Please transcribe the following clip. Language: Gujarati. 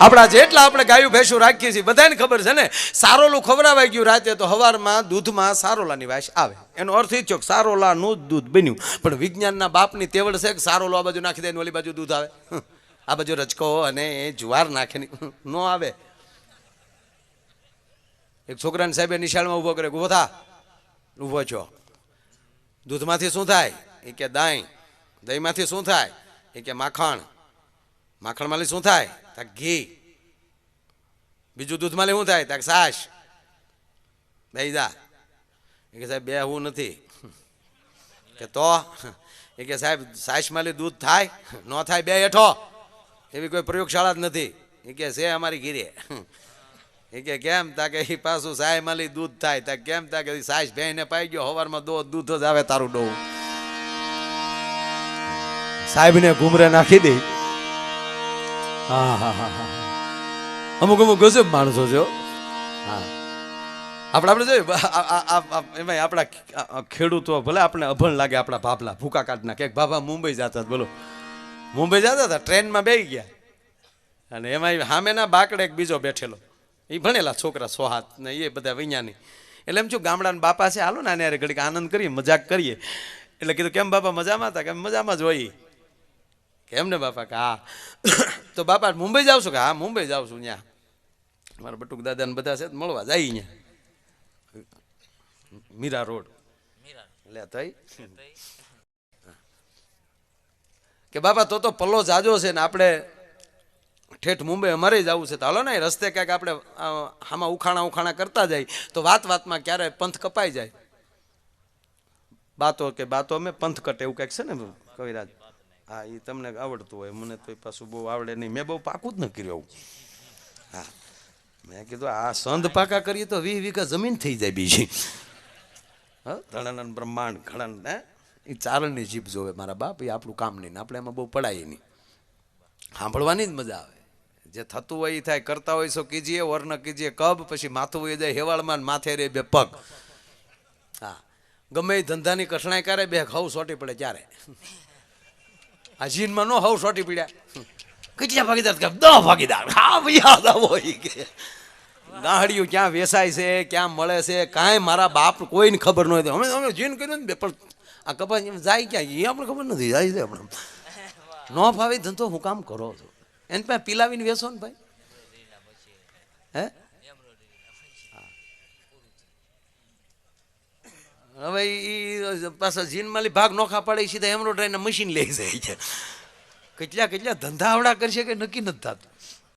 આપણા જેટલા આપણે ગાયું ભેંસું રાખીએ છીએ, બધાને ખબર છે ને? સારોલું ખવડાવાઈ ગયું રાતે તો હવારમાં દૂધમાં સારોલાની વાસ આવે. એનો અર્થ એ થયો કે સારોલાનું જ દૂધ બન્યું. પણ વિજ્ઞાનના બાપની તેવડ છે કે સારોલો આ બાજુ નાખી દે ઓલી બાજુ દૂધ આવે? આ બાજુ રચકો અને એ જુવાર નાખે ન આવે. એક છોકરાને સાહેબે નિશાળમાં ઊભો કરે ઊભો થા. ઊભો છો. દૂધમાંથી શું થાય? એ કે દહીં દહીંમાંથી શું થાય? એ કે માખણ. માખણમાંથી શું થાય? તાક ઘી બીજું દૂધમાં શું થાય? તાક સાસ બે જા. એ કે સાહેબ બે હું નથી. કે તો? એ કે સાહેબ છાશમાંથી દૂધ થાય? ન થાય બે હેઠો. એવી કોઈ પ્રયોગશાળા જ નથી. એ કે છે અમારી ઘીરે. એ કે કેમ? તા કે એ પાછું સાય માલી દૂધ થાય. તા કેમ? તા કે સાસ ભેંને પાઈ ગયો. હવારમાં દો દૂધ જ આવે તારું ડોવું સાહેબને ઘુમરે નાખી દે. હા હા હા અમુક અમુક ગજબ માણસો છો, હા. આપણે આપણે જોઈએ એમાંય આપણા ખેડૂતો, ભલે આપણે અભણ લાગે આપણા ભાભલા, ભૂકા કાઢના, ક્યાંક ભાભા મુંબઈ જતા બોલો. મુંબઈ જતા હતા, ટ્રેનમાં બેસી ગયા. અને એમાં સામેના બાકડે એક બીજો બેઠેલો. એ ભણેલા છોકરા સોહાત ને એ બધા વિજ્ઞાની. એટલે એમ છું, ગામડાના બાપા છે, હાલો ને આને ઘડીક આનંદ કરીએ, મજાક કરીએ. એટલે કીધું, કેમ બાપા, મજામાં હતા? કેમ મજામાં જ હોય કેમ ને બાપા કે? હા તો બાપા મુંબઈ જાવ છો કે? હા, મુંબઈ જાઉં છું ત્યાં મારા બટુક દાદાને બધા છે મળવા જાય ત્યાં મીરા રોડ. લે થઈ કે બાપા, તો તો પલ્લો જાજો છે ને આપણે ઠેઠ મુંબઈ અમારે જવું છે. તો હાલો ને, રસ્તે ક્યાંક આપણે આમાં ઉખાણા ઉખાણા કરતા જાય. તો વાત વાતમાં ક્યારે પંથ કપાઈ જાય? બાતો કે બાતો અમે પંથ કટે એવું કંઈક છે ને, કવિરાજ? હા એ તમને આવડતું હોય, મને તો પાછું બહુ આવડે નહીં. મેં બહુ પાકું જ ન કર્યું હા. મેં કીધું, આ સંધ પાકા કરીએ તો વીસ વીઘા જમીન થઈ જાય બીજી. હા ધણાનંદ બ્રહ્માંડ ઘણન ને એ ચારણની જીભ જોવે મારા બાપ એ આપણું કામ નહીં આપણે એમાં બહુ પડાય નહીં. સાંભળવાની જ મજા આવે. જે થતું હોય એ થાય, કરતા હોય સો કીજીએ, વર કીજીએ, કબ, પછી માથું હોય જાય, હેવાળમાં માથે રે બે પગ. હા. ગમે એ ધંધાની કઠણાઈ કરે, બે ખાવ સોટી પડે ત્યારે. આ જીનમાં નો હવ સોટી પડ્યા. કેટલા ભાગીદાર કે દો ભાગીદાર. હા ભાઈ યાદ આવો કે. ગાહડિયું ક્યાં વેસાય છે ક્યાં મળે છે કાંઈ મારા બાપ કોઈને ખબર ન હોય. અમે અમે જીન કર્યું ને પણ આ કપાસ જાય ક્યાં? એ આપણે ખબર નથી જાય છે આપણે ન ફાવે ધંધો હું કામ કરો છો? એને પાસે પીલાવીને વેસો ને ભાઈ. હે? હવે એ પાછા જીનમાલી ભાગ નોખા પડે સીધા એમ્બ્રોઇડરીના મશીન લઈ જાય છે. કેટલા કેટલા ધંધા આવડા કરશે કે નક્કી નથી થતું.